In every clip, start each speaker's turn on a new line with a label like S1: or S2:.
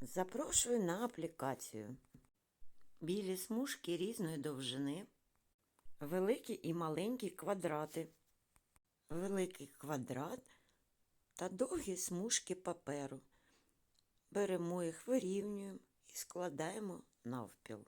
S1: Запрошую на аплікацію. Білі смужки різної довжини, великі і маленькі квадрати, великий квадрат та довгі смужки паперу. Беремо їх, вирівнюємо і складаємо навпіл.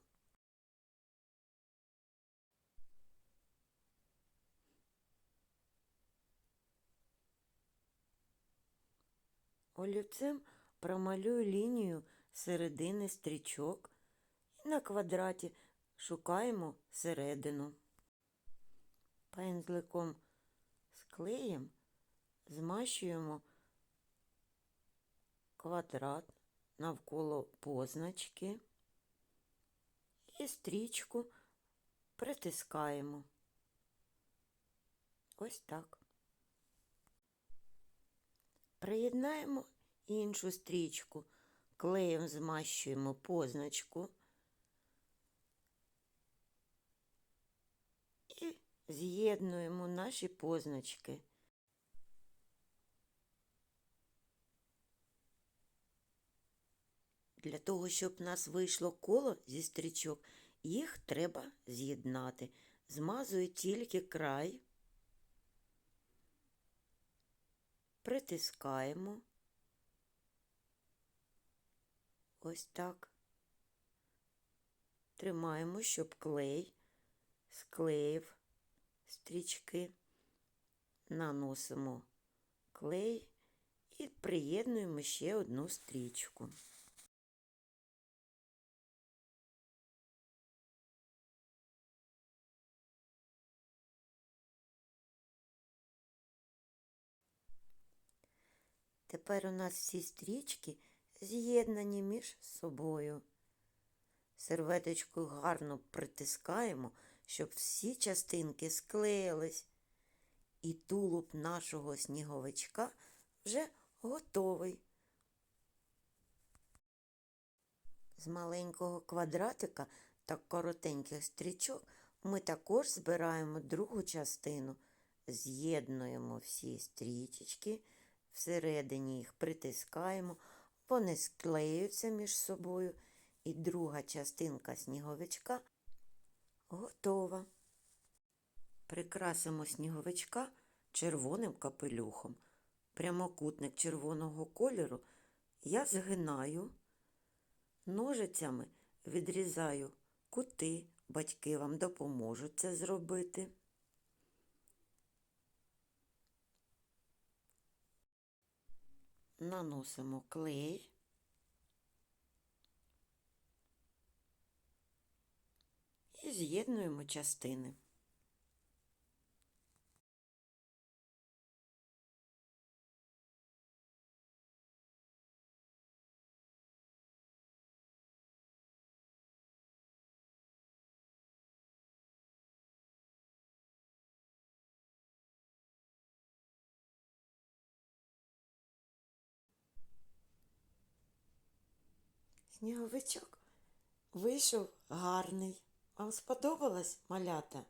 S1: Олівцем промалюю лінію середини стрічок і на квадраті шукаємо середину. Пензликом з клеєм змащуємо квадрат навколо позначки і стрічку притискаємо. Ось так. Приєднаємо іншу стрічку, клеєм змащуємо позначку і з'єднуємо наші позначки. Для того, щоб у нас вийшло коло зі стрічок, їх треба з'єднати. Змазую тільки край. притискаємо. Ось так. Тримаємо, щоб клей склеїв стрічки, наносимо клей і приєднуємо ще одну стрічку. Тепер у нас всі стрічки з'єднані між собою. Серветочкою гарно притискаємо, щоб всі частинки склеїлись. І тулуб нашого сніговичка вже готовий. З маленького квадратика та коротеньких стрічок ми також збираємо другу частину, з'єднуємо всі стрічечки всередині їх притискаємо, вони склеюються між собою, і друга частинка сніговичка готова. Прикрасимо сніговичка червоним капелюхом. Прямокутник червоного кольору я згинаю, ножицями відрізаю кути, батьки вам допоможуть це зробити. Наносимо клей. І з'єднуємо частини. Сніговичок вийшов гарний. Вам сподобалось малята?